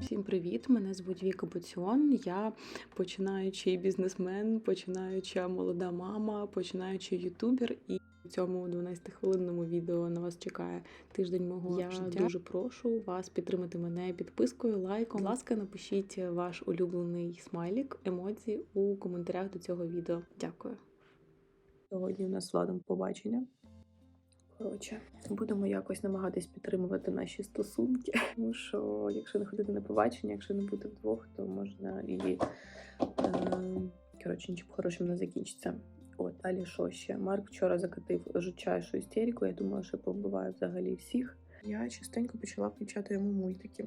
Всім привіт! Мене звуть Віка Буціон. Я починаючий бізнесмен, починаюча молода мама, починаючий ютубер. І в цьому 12-хвилинному відео на вас чекає тиждень мого Я життя. Дуже прошу вас підтримати мене підпискою, лайком. Будь ласка, напишіть ваш улюблений смайлік, емодзі у коментарях до цього відео. Дякую. Сьогодні в нас з Владом побачення. Коротше, будемо якось намагатись підтримувати наші стосунки. Тому що, якщо не ходити на побачення, якщо не бути вдвох, то можна і е, коротше, нічим хорошим не закінчиться. От, далі що ще? Марк вчора закатив жучайшу істерику. Я думала, що побиває взагалі всіх. Я частенько почала включати йому мультики.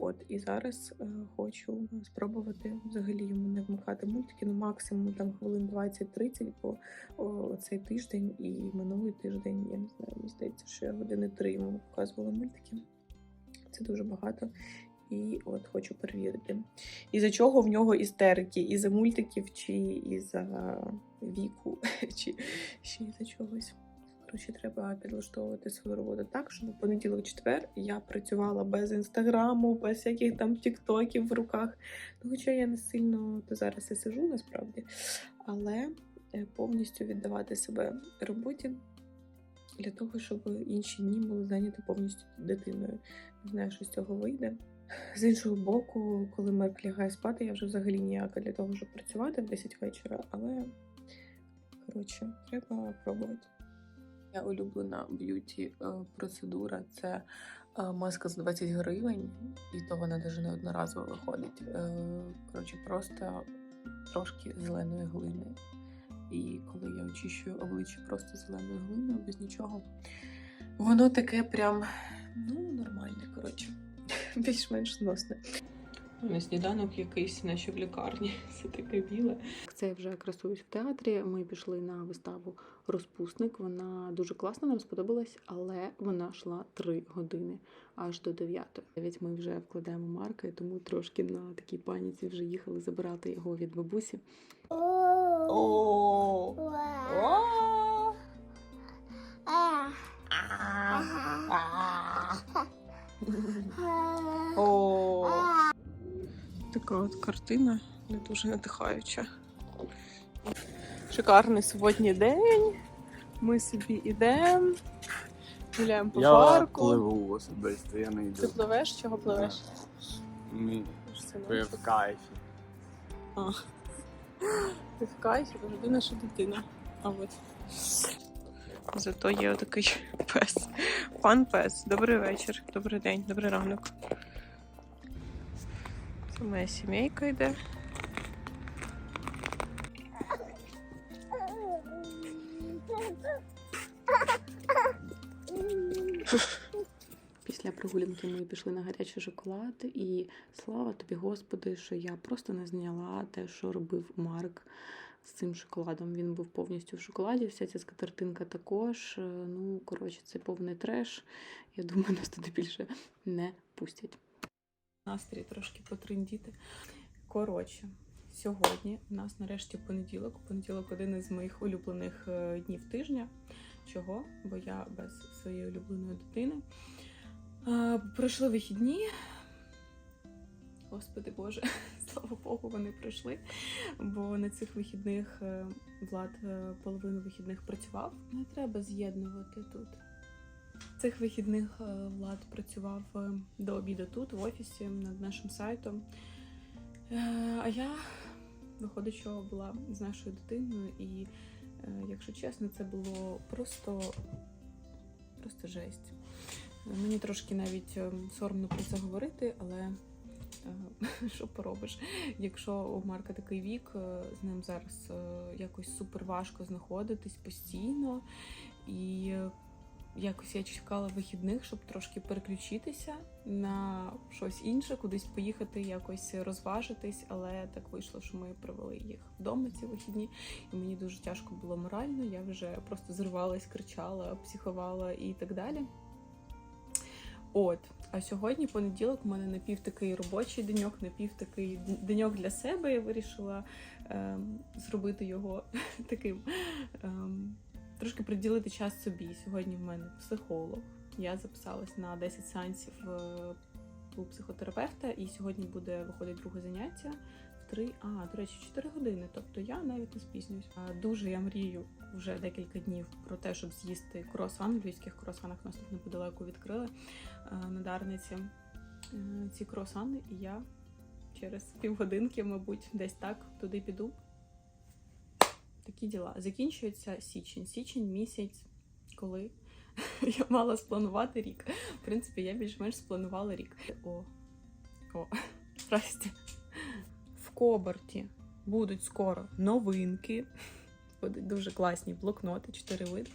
От і зараз е, хочу спробувати взагалі йому не вмикати мультики, ну максимум там хвилин 20-30, бо о, цей тиждень і минулий тиждень, я не знаю, мені здається, що я години три йому показувала мультики. Це дуже багато. І от хочу перевірити. І за чого в нього істерики? І за мультиків, чи і за віку, чи ще за чогось. Коротше, треба підлаштовувати свою роботу так, щоб у понеділок-четвер я працювала без інстаграму, без всяких там тіктоків в руках. Ну, хоча я не сильно то зараз і сижу насправді, але е, повністю віддавати себе роботі для того, щоб інші дні були зайняті повністю дитиною. Не знаю, що з цього вийде. З іншого боку, коли Мерк лягає спати, я вже взагалі ніяка для того, щоб працювати в 10 вечора, але коротше, треба пробувати. Моя улюблена б'юті е, процедура це е, маска за 20 гривень, і то вона навіть не одноразово виходить. Е, Коротше, просто трошки зеленої глини. І коли я очищую обличчя просто зеленою глиною, без нічого, воно таке прям ну, нормальне, коротше, більш-менш зносне. На сніданок якийсь, наче в лікарні, все таке біле. Це я вже красуюсь в театрі. Ми пішли на виставу Розпусник. Вона дуже класна, нам сподобалась, але вона йшла три години аж до 9. Навіть ми вже вкладаємо марки, тому трошки на такій паніці вже їхали забирати його від бабусі. О! Така от картина не дуже надихаюча. Шикарний суботній день. Ми собі йдемо, гуляємо по Я парку. пливу особисто, я не Ти йду. пливеш? Чого пливеш? Я не- в кайфі. А. Ти в кайфі, бо ти наша дитина. А от. Зато є отакий пес. Пан пес. Добрий вечір, добрий день, добрий ранок. Моя сімейка йде. Після прогулянки ми пішли на гарячий шоколад, і слава тобі, Господи, що я просто не зняла те, що робив Марк з цим шоколадом. Він був повністю в шоколаді, вся ця скатертинка також. Е, Ну, коротше, це повний треш. Я думаю, нас туди більше не пустять. Настрій трошки потрендіти. Коротше, сьогодні у нас нарешті понеділок. Понеділок один із моїх улюблених е, днів тижня. Чого? Бо я без своєї улюбленої дитини. А, Пройшли вихідні. Господи Боже, слава Богу, вони пройшли. Бо на цих вихідних е, Влад е, половину вихідних працював. Не треба з'єднувати тут. Цих вихідних е, Влад працював е, до обіду тут, в офісі, над нашим сайтом. Е, А я, виходить, що була з нашою дитиною, і, якщо чесно, це було просто, просто жесть. Мені трошки навіть соромно про це говорити, але що поробиш? Якщо у Марка такий вік, з ним зараз якось супер важко знаходитись постійно. І якось я чекала вихідних, щоб трошки переключитися на щось інше, кудись поїхати, якось розважитись, але так вийшло, що ми провели їх вдома ці вихідні, і мені дуже тяжко було морально. Я вже просто зривалась, кричала, психувала і так далі. От, а сьогодні понеділок у мене напів такий робочий деньок, напів такий деньок для себе. Я вирішила ем, зробити його таким, ем, трошки приділити час собі. Сьогодні в мене психолог. Я записалась на 10 сеансів е, у психотерапевта, і сьогодні буде виходить друге заняття в три, а до речі, 4 години. Тобто я навіть не спізнююсь. Дуже я мрію вже декілька днів про те, щоб з'їсти круасан. В львівських круасанах нас тут неподалеку відкрили а, на Дарниці е, ці круасани, і я через півгодинки, мабуть, десь так туди піду. Такі діла. Закінчується січень. Січень місяць, коли я мала спланувати рік. В принципі, я більш-менш спланувала рік. О, о, здрасте. В Коберті будуть скоро новинки. Будуть дуже класні блокноти, 4 види.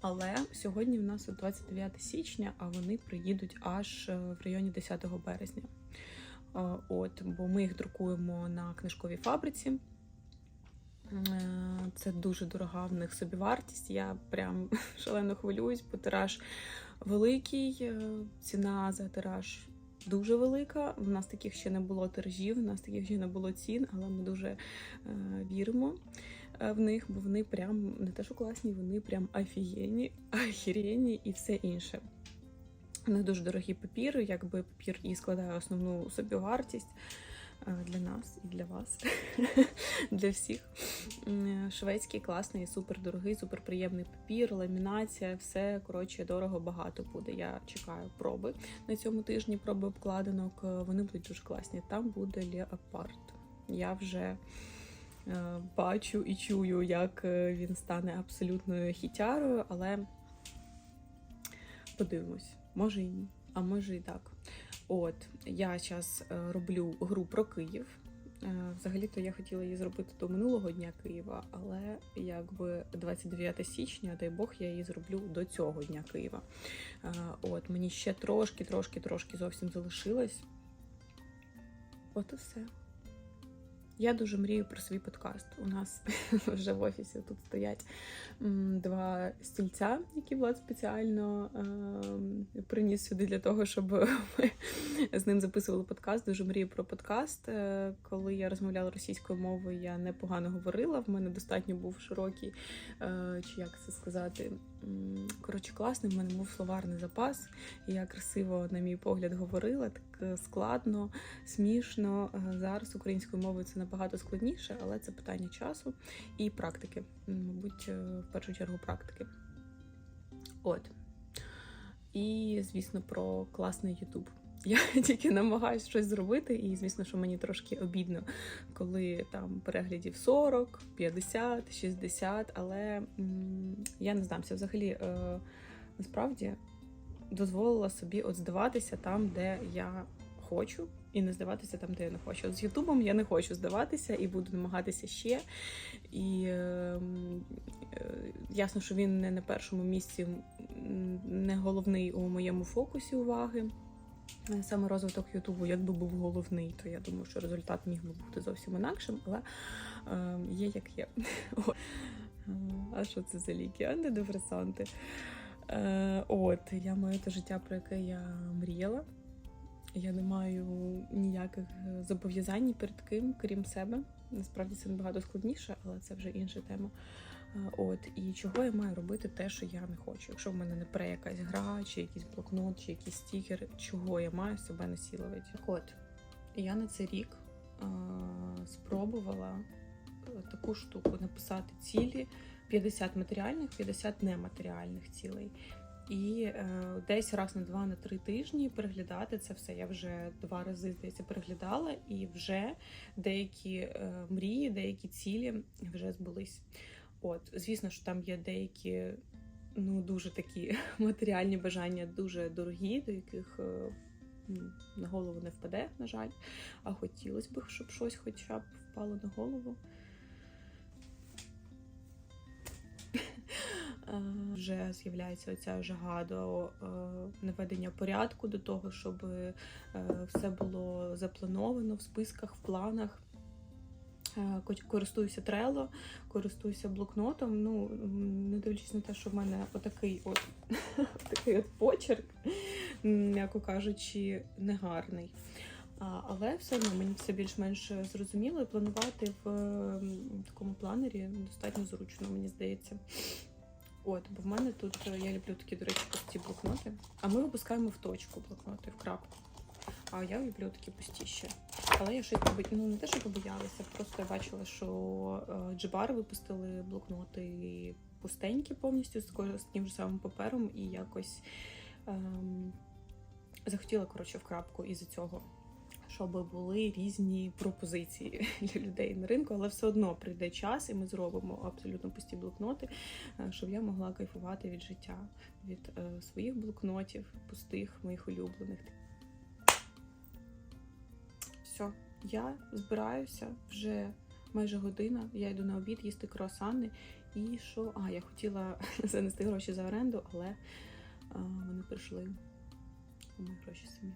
Але сьогодні в нас от 29 січня, а вони приїдуть аж е, в районі 10 березня. Е, От, бо ми їх друкуємо на книжковій фабриці. Е, Це дуже дорога в них собівартість. Я прям шалено хвилююсь, бо тираж великий, е, ціна за тираж дуже велика. У нас таких ще не було тиражів, у нас таких ще не було цін, але ми дуже е, віримо в них, бо вони прям не те, що класні, вони прям офігенні, ахіренні і все інше. У них дуже дорогий папір, якби папір і складає основну собівартість для нас і для вас, для всіх. Шведський класний, супер дорогий, супер приємний папір, ламінація, все коротше дорого багато буде. Я чекаю проби на цьому тижні, проби обкладинок. Е, Вони будуть дуже класні. Там буде леопард. Я вже е, бачу і чую, як е, він стане абсолютною хітярою, але подивимось, може і ні, а може і так. От я зараз роблю гру про Київ. Е, Взагалі-то я хотіла її зробити до минулого дня Києва, але якби 29 січня, дай Бог, я її зроблю до цього дня Києва. Е, От мені ще трошки, трошки, трошки зовсім залишилось. От і все. Я дуже мрію про свій подкаст. У нас вже в офісі тут стоять два стільця, які Влад спеціально ем, приніс сюди для того, щоб ми з ним записували подкаст. Дуже мрію про подкаст. Е, Коли я розмовляла російською мовою, я непогано говорила. В мене достатньо був широкий, е, чи як це сказати, коротше, класний. В мене був словарний запас. Я красиво, на мій погляд, говорила так е, складно, смішно. Е, Зараз українською мовою це набагато складніше, але це питання часу і практики. Мабуть, е, в першу чергу практики. От. І, звісно, про класний Ютуб. Я тільки намагаюся щось зробити, і звісно, що мені трошки обідно, коли там переглядів 40, 50, 60, але м, я не здамся. Взагалі, е, насправді дозволила собі от здаватися там, де я хочу, і не здаватися там, де я не хочу. От з Ютубом я не хочу здаватися і буду намагатися ще. І е, е, ясно, що він не на першому місці, не головний у моєму фокусі уваги. Е, Саме розвиток Ютубу, якби був головний, то я думаю, що результат міг би бути зовсім інакшим, але е, є як є. Е, А що це за ліки? Антидепресанти. Е, от, я маю те життя, про яке я мріяла. Я не маю ніяких е, зобов'язань перед ким, крім себе. Насправді це набагато складніше, але це вже інша тема. Е, От і чого я маю робити те, що я не хочу. Якщо в мене не пре якась гра, чи якийсь блокнот, чи якийсь стікер, чого я маю себе насилувати. Так от я на цей рік е, спробувала е, таку штуку написати цілі 50 матеріальних, 50 нематеріальних цілей. І е, десь раз на два на три тижні переглядати це все. Я вже два рази здається переглядала, і вже деякі е, мрії, деякі цілі вже збулись. От, звісно, що там є деякі ну дуже такі матеріальні бажання, дуже дорогі, до яких е, на голову не впаде, на жаль. А хотілося б, щоб щось хоча б впало на голову. Вже з'являється оця жага до е, наведення порядку, до того, щоб е, все було заплановано в списках, в планах. Е, Користуюся Trello, користуюся блокнотом. Ну, не дивлячись на те, що в мене отакий от, такий от почерк, м'яко кажучи, негарний. Але все одно мені все більш-менш зрозуміло і планувати в такому планері достатньо зручно, мені здається. От, бо в мене тут е, я люблю такі, до речі, пусті блокноти. А ми випускаємо в точку блокноти, в крапку. А я люблю такі пустіші. Але я щось побо... ну, не те, що побоялася, просто я бачила, що е, Джибар випустили блокноти пустенькі повністю з тим же самим папером, і якось ем, захотіла коротше в крапку із-за цього. Щоб були різні пропозиції для людей на ринку, але все одно прийде час, і ми зробимо абсолютно пусті блокноти, е, щоб я могла кайфувати від життя, від е, своїх блокнотів, пустих, моїх улюблених. Все, я збираюся вже майже година. Я йду на обід їсти круасани. І що? А, я хотіла занести гроші за оренду, але е, вони прийшли. Мої гроші самі.